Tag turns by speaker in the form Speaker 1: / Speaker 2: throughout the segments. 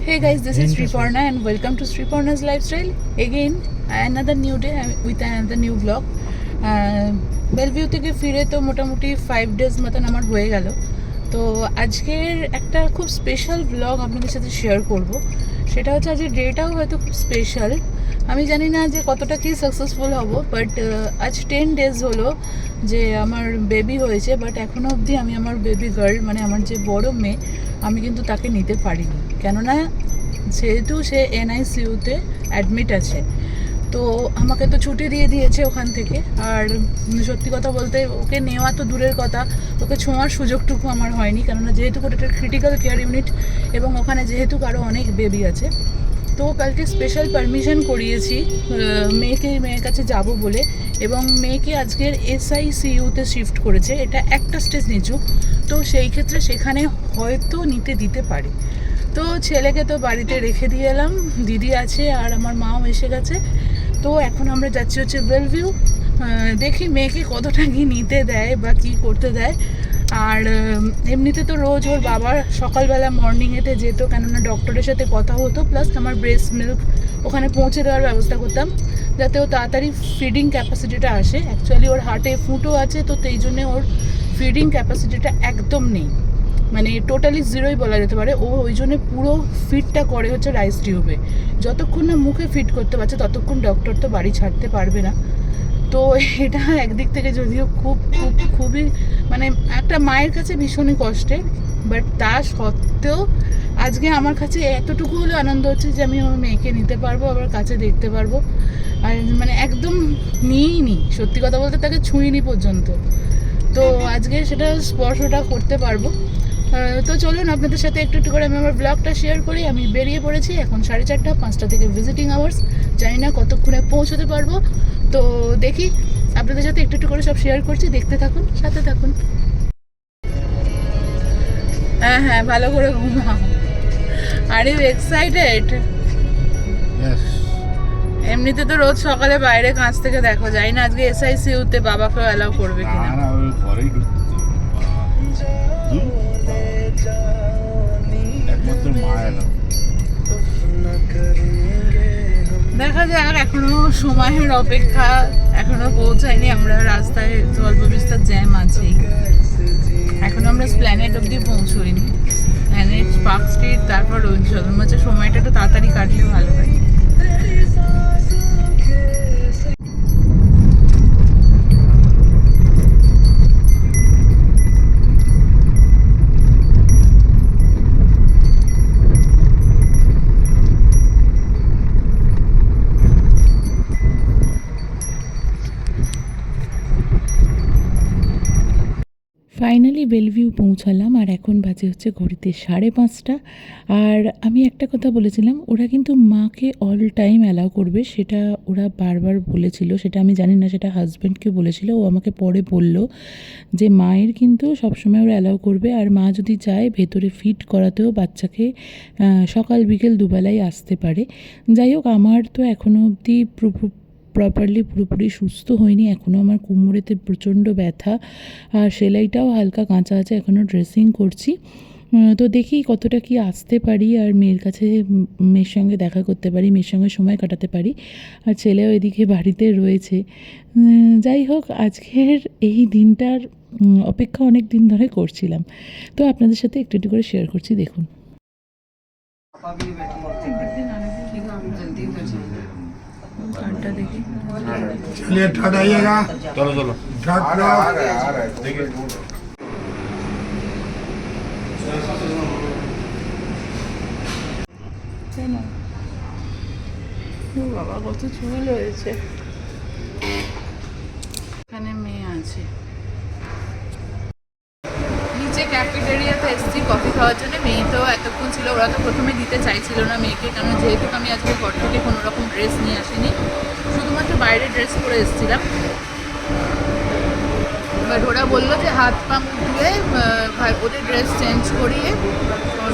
Speaker 1: Hey guys, this is Sriparna and welcome to Sriparna's Lifestyle. Again, another new day with another new vlog. Bellevue থেকে ফিরে তো মোটামুটি five days মতন আমার হয়ে গেল তো আজকের একটা খুব স্পেশাল ব্লগ আপনাদের সাথে শেয়ার করব সেটা হচ্ছে আজকের ডেটাও হয়তো খুব স্পেশাল আমি জানি না যে কতটা কি সাকসেসফুল হব বাট আজ টেন ডেজ হলো যে আমার বেবি হয়েছে বাট এখনও অবধি আমি আমার বেবি গার্ল মানে আমার যে বড় মেয়ে, আমি কিন্তু তাকে নিতে পারিনি। কেননা, যেহেতু সে এনআইসিউতে অ্যাডমিট আছে তো আমাকে তো ছুটি দিয়ে দিয়েছে ওখান থেকে। আর সত্যি কথা বলতে ওকে নেওয়া তো দূরের কথা, ওকে ছোঁয়ার সুযোগটুকু আমার হয়নি, কেননা যেহেতু ওটা ক্রিটিক্যাল কেয়ার ইউনিট এবং ওখানে যেহেতু কারও অনেক বেবি আছে, তো কালকে স্পেশাল পারমিশন করিয়েছি মেয়েকে, মেয়ের কাছে যাব বলে, এবং মেয়েকে আজকের এসআইসিইউতে শিফট করেছে। এটা একটা স্টেজ নিচু তো সেই ক্ষেত্রে সেখানে হয়তো নিতে দিতে পারে। তো ছেলেকে তো বাড়িতে রেখে দিয়ে এলাম, দিদি আছে আর আমার মাও এসে গেছে। তো এখন আমরা যাচ্ছি হচ্ছে বেলভিউ দেখি মেয়েকে কতটা কি নিতে দেয় বা কি করতে দেয়। আর এমনিতে তো রোজ ওর বাবার সকালবেলা মর্নিংয়েতে যেত, কেননা ডক্টরের সাথে কথা হতো প্লাস আমার ব্রেস্ট মিল্ক ওখানে পৌঁছে দেওয়ার ব্যবস্থা করতাম, যাতে ও তাড়াতাড়ি ফিডিং ক্যাপাসিটিটা আসে। অ্যাকচুয়ালি ওর হার্টে ফুটো আছে, তো সেই জন্যে ওর ফিডিং ক্যাপাসিটিটা একদম নেই। মানে টোটালি জিরোই বলা যেতে পারে। ও ওই জন্য পুরো ফিটটা করে হচ্ছে রাইস টিউবে যতক্ষণ না মুখে ফিট করতে পারছে ততক্ষণ ডক্টর তো বাড়ি ছাড়তে পারবে না। তো এটা একদিক থেকে যদিও খুব খুব খুবই মানে একটা মায়ের কাছে ভীষণই কষ্টের বাট তা সত্ত্বেও আজকে আমার কাছে এতটুকু হলেও আনন্দ হচ্ছে যে আমি আমার মেয়েকে নিতে পারব আবার কাছে দেখতে পারব। আর মানে একদম নিয়েই নি সত্যি কথা বলতে তাকে ছুঁইনি পর্যন্ত। তো আজকে সেটা স্পর্শটা করতে পারব। তো চলুন আপনাদের সাথে একটু একটু করে আমি আমার ব্লগটা শেয়ার করি। আমি বেরিয়ে পড়েছি এখন সাড়ে চারটা পাঁচটা থেকে ভিজিটিং আওয়ার্স জানি না কতক্ষণে পৌঁছতে পারব। তো দেখি আপনাদের সাথে একটু একটু করে সব শেয়ার করছি। দেখতে থাকুন সাথে থাকুন। হ্যাঁ হ্যাঁ ভালো করে ঘুমাও। আর ইউ এক্সাইটেড এমনিতে তো রোজ সকালে বাইরে কাঁচ থেকে দেখো যাই না আজকে এসআইসিউতে বাবাকেও অ্যালাউ করবে কিনা। যাক এখনও সময়ের অপেক্ষা, এখনও পৌঁছায়নি। আমরা রাস্তায় অল্প বিস্তার জ্যাম আছেই এখন আমরা প্ল্যানেট অব্দি পৌঁছইনি। প্ল্যানেট পার্ক স্ট্রিট তারপর রঞ্জন হচ্ছে সময়টা একটু তাড়াতাড়ি কাটলে ভালো হয়।
Speaker 2: ফাইনালি বেলভিউ পৌঁছালাম, আর এখন বাজে হচ্ছে ঘড়িতে সাড়ে পাঁচটা। আর আমি একটা কথা বলেছিলাম, ওরা কিন্তু মাকে অল টাইম অ্যালাউ করবে, সেটা ওরা বারবার বলেছিল, সেটা আমি জানি না, সেটা হাজব্যান্ডকে বলেছিল, ও আমাকে পরে বলল যে মায়ের কিন্তু সবসময় ওরা অ্যালাউ করবে, আর মা যদি চায় ভেতরে ফিট করাতেও বাচ্চাকে সকাল বিকেল দুবেলাই আসতে পারে। যাই হোক, আমার তো এখনও অবধি প্রপারলি পুরোপুরি সুস্থ হয়নি এখনও আমার কোমরেতে প্রচণ্ড ব্যথা, আর সেলাইটাও হালকা কাঁচা আছে এখনও ড্রেসিং করছি। তো দেখি কতটা কি আসতে পারি, আর মেয়ের কাছে, মেয়ের সঙ্গে দেখা করতে পারি, মেয়ের সঙ্গে সময় কাটাতে পারি, আর ছেলেও এদিকে বাড়িতে রয়েছে। যাই হোক, আজকের এই দিনটার অপেক্ষা অনেক দিন ধরে করছিলাম। তো আপনাদের সাথে একটু একটু করে শেয়ার করছি, দেখুন।
Speaker 1: ঠাকুরটা দেখি।
Speaker 3: চলিয়ে ঠাট
Speaker 4: চলো চলো
Speaker 1: ঠাট দেখি বাবা কত চুল হয়েছে। এখানে মেয়ে আছে। ক্যাফেটেরিয়াতে এসেছি কফি খাওয়ার জন্য। মেয়ে তো এতক্ষণ ছিল, ওরা তো প্রথমে দিতে চাইছিল না মেয়েকে, কারণ যেহেতু আমি আজকে ঘর থেকে কোনো রকম ড্রেস নিয়ে আসিনি, শুধুমাত্র বাইরে ড্রেস পরে এসেছিলাম। বাট ওরা বলল যে হাত পা মুখ ধুয়ে ওদের ড্রেস চেঞ্জ করিয়ে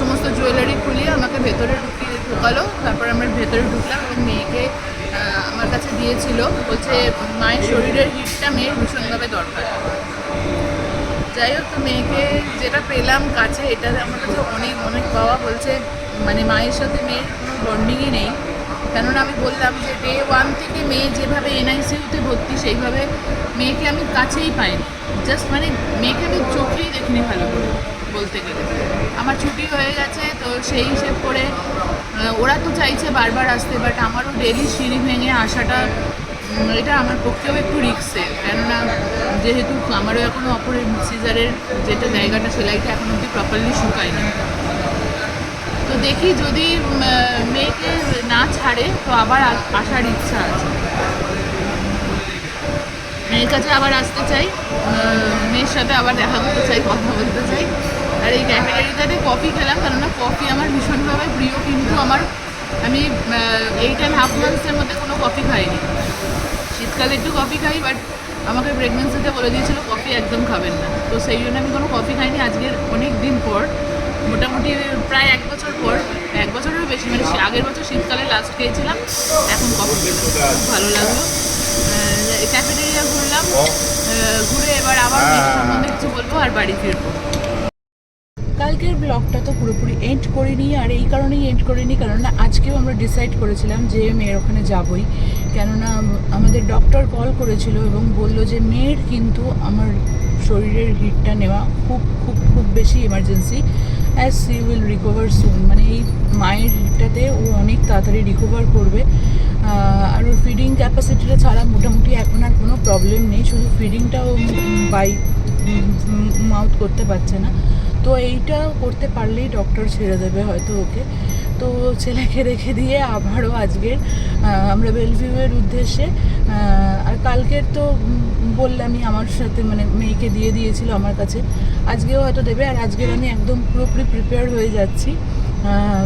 Speaker 1: সমস্ত জুয়েলারি খুলিয়ে আমাকে ভেতরে ঢুকিয়ে ঢুকালো। তারপর আমরা ভেতরে ঢুকলাম এবং মেয়েকে আমার কাছে দিয়েছিল। বলছে, মায়ের শরীরের হিটটা মেয়ের ভীষণভাবে দরকার। যাই হোক, তো মেয়েকে যেটা পেলাম কাছে, এটা আমার কাছে অনেক অনেক বাবা বলছে। মানে মায়ের সাথে মেয়ের কোনো বন্ডিংই নেই। কেননা আমি বললাম যে ডে ওয়ান থেকে মেয়ে যেভাবে এনআইসিউতে ভর্তি, সেইভাবে মেয়েকে আমি কাছেই পাইনি। জাস্ট মানে মেয়েকে আমি চোখেই দেখিনি ভালো করে, বলতে গেলে। আমার ছুটি হয়ে গেছে, তো সেই হিসেব করে ওরা তো চাইছে বারবার আসতে বাট আমারও ডেলি সিঁড়ি ভেঙে আসাটা এটা আমার পক্ষেও একটু রিক্সের কেননা যেহেতু আমারও এখনও অপরের সিজারের যেটা জায়গাটা, সেলাইটা এখন অব্দি প্রপারলি শুকায়নি। তো দেখি যদি মেয়েকে না ছাড়ে, তো আবার আসার ইচ্ছা আছে। মেয়ের কাছে আবার আসতে চাই মেয়ের সাথে আবার দেখা করতে চাই, কথা বলতে চাই। আর এই ক্যাফেটেরিয়াতে কফি খেলাম, কেননা কফি আমার ভীষণভাবে প্রিয়, কিন্তু আমার, আমি এইট অ্যান্ড হাফ মান্থসের মধ্যে কোনো কফি খাইনি। শীতকালে একটু কফি খাই বাট আমাকে প্রেগনেন্সিতে বলে দিয়েছিল কফি একদম খাবেন না। তো সেই জন্য আমি কোনো কফি খাইনি আজকের অনেক দিন পর। মোটামুটি প্রায় এক বছর পর এক বছরেরও বেশি মানে আগের বছর শীতকালে লাস্ট খেয়েছিলাম এখন কফি খেলাম খুব ভালো লাগল। ক্যাফেটেরিয়া ঘুরলাম। ঘুরে এবার আবার মেয়ের সম্বন্ধে কিছু বলব আর বাড়ি ফিরবো। কালকের ব্লগটা তো পুরোপুরি এন্ড করিনি, আর এই কারণেই এন্ড করিনি, কেননা আজকেও আমরা ডিসাইড করেছিলাম যে মেয়ের ওখানে যাবই। কেননা আমাদের ডক্টর কল করেছিল এবং বলল যে মেয়ের কিন্তু আমার শরীরের হিটটা নেওয়া খুব খুব খুব বেশি emergency as she will recover soon মানে এই মায়ের হিটটাতে ও অনেক তাড়াতাড়ি রিকভার করবে। আর ওর ফিডিং ক্যাপাসিটিটা ছাড়া মোটামুটি এখন আর কোনো প্রবলেম নেই, শুধু ফিডিংটাও বাই মাউথ করতে পারছে না। তো এইটা করতে পারলেই ডক্টর ছেড়ে দেবে হয়তো ওকে। তো ছেলেকে রেখে দিয়ে আবারও আজকের আমরা বেলভিউয়ের উদ্দেশ্যে আর কালকের তো বললামই আমার সাথে মানে মেয়েকে দিয়ে দিয়েছিল আমার কাছে। আজকেও হয়তো দেবে, আর আজকের আমি একদম পুরোপুরি প্রিপেয়ার হয়ে যাচ্ছি।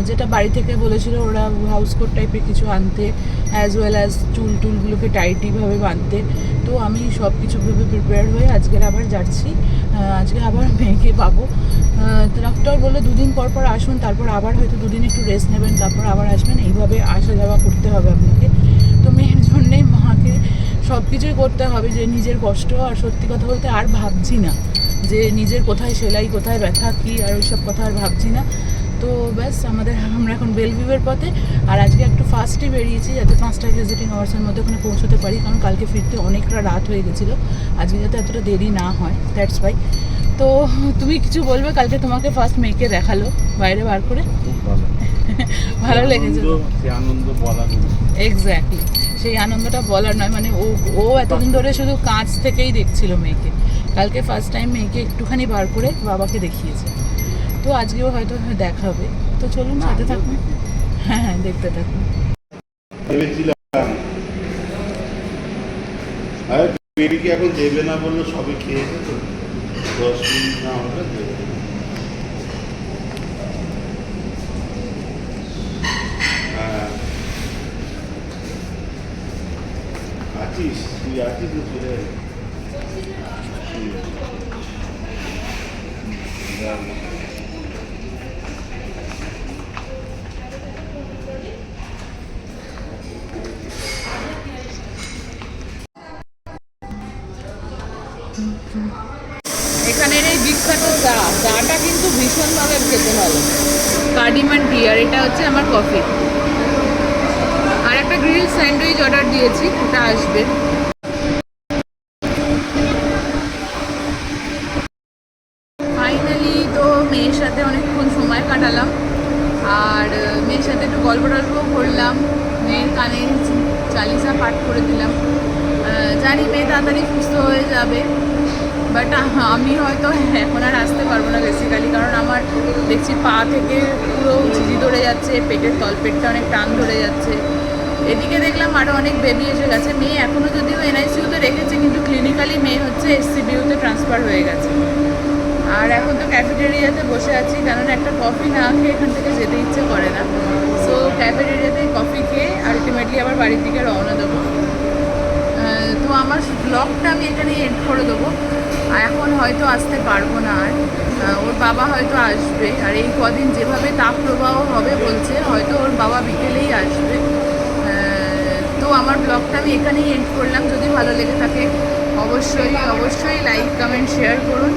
Speaker 1: যেটা বাড়ি থেকে বলেছিল ওরা হাউস কোট টাইপের কিছু আনতে অ্যাজ ওয়েল অ্যাজ চুল টুলগুলোকে টাইটিভাবে বাঁধতে। তো আমি সব কিছু ভেবে প্রিপেয়ার হয়ে আজকের আবার যাচ্ছি। আজকে আবার মেয়েকে পাবো। ডক্টর বলল দুদিন পর পর আসুন, তারপর আবার হয়তো দুদিন একটু রেস্ট নেবেন, তারপর আবার আসবেন। এইভাবে আসা যাওয়া করতে হবে আপনাকে। তো মেয়ের জন্যে মাকে সব কিছুই করতে হবে যে নিজের কষ্ট, আর সত্যি কথা বলতে আর ভাবছি না যে নিজের কোথায় সেলাই, কোথায় ব্যথা, কী আর ওইসব কথা আর ভাবছি না। তো ব্যাস আমাদের আমরা এখন বেলভিউয়ের পথে। আর আজকে একটু ফাস্টই বেরিয়েছি যাতে পাঁচটা ভিজিটিং আওয়ার্সের মধ্যে ওখানে পৌঁছতে পারি কারণ কালকে ফিরতে অনেকটা রাত হয়ে গেছিল। আজকে যাতে এতটা দেরি না হয় দ্যাটস ওয়াই তো তুমি কিছু বলবে? কালকে তোমাকে ফার্স্ট মেয়েকে দেখাল বাইরে বার করে?
Speaker 4: ভালো।
Speaker 1: লেগেছে
Speaker 4: আনন্দ- বলার
Speaker 1: এক্স্যাক্টলি সেই আনন্দটা বলার নয় মানে ও ও এতদিন ধরে শুধু কাঁচ থেকেই দেখছিল মেয়েকে কালকে ফার্স্ট টাইম মেয়েকে একটুখানি বার করে বাবাকে দেখিয়েছে। তো আজকেও হয়তো দেখাবে। তো চলুন সাথে থাকুন। হ্যাঁ হ্যাঁ দেখতে থাকুন।
Speaker 4: বেবিকে না বলল? সবে খেয়েছে তো। দশ মিনিট না হলে দেবে। আছিস? তুই আছিস চলে আয়।
Speaker 1: এখানের এই বিখ্যাত চা, চাটা কিন্তু ভীষণভাবে খেতে ভালো। কার্ডিমান টি, আর এটা হচ্ছে আমার কফি। আর একটা গ্রিল স্যান্ডউইচ অর্ডার দিয়েছি, ওটা আসবে। ফাইনালি তো মেয়ের সাথে অনেকক্ষণ সময় কাটালাম, আর মেয়ের সাথে একটু গল্প টল্পও করলাম, মেয়ের কানে চালিসা পাঠ করে দিলাম। জানি মেয়ে তাড়াতাড়ি সুস্থ হয়ে যাবে বাট আমি হয়তো এখন আর আসতে পারব না বেসিক্যালি কারণ আমার দেখছি পা থেকে পুরো ঝিঝি ধরে যাচ্ছে, পেটের তলপেটটা অনেক টান ধরে যাচ্ছে। এদিকে দেখলাম আরও অনেক বেবি এসে গেছে, মেয়ে এখনও যদিও এনআইসিউতে রেখেছে, কিন্তু ক্লিনিক্যালি মেয়ে হচ্ছে এসসিবিউতে ট্রান্সফার হয়ে গেছে। আর এখন তো ক্যাফেটেরিয়াতে বসে আছি কারণ একটা কফি না খেয়ে এখান থেকে যেতে ইচ্ছে করে না। সো ক্যাফেটেরিয়াতে কফি খেয়ে আলটিমেটলি আবার বাড়ির দিকে রওনা দেবো। আমার ব্লগটা আমি এখানেই এন্ড করে দেবো। এখন হয়তো আসতে পারব না আর। ওর বাবা হয়তো আসবে। আর এই কদিন যেভাবে তাপ প্রবাহ হবে বলছে, হয়তো ওর বাবা বিকেলেই আসবে। তো আমার ব্লগটা আমি এখানেই এন্ড করলাম। যদি ভালো লেগে থাকে, অবশ্যই অবশ্যই লাইক কমেন্ট শেয়ার করুন।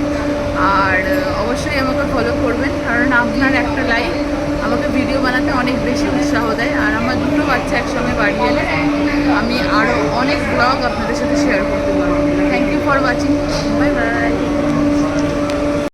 Speaker 1: আর অবশ্যই আমাকে ফলো করবেন। কারণ আপনার একটা লাইক আমাকে ভিডিও বানাতে অনেক বেশি উৎসাহ দেয় আর আমার দুটো বাচ্চা একসঙ্গে বাড়ি এলে আমি আরও অনেক ব্লগ আপনাদের সাথে শেয়ার করতে পারব। Thank you for watching bye bye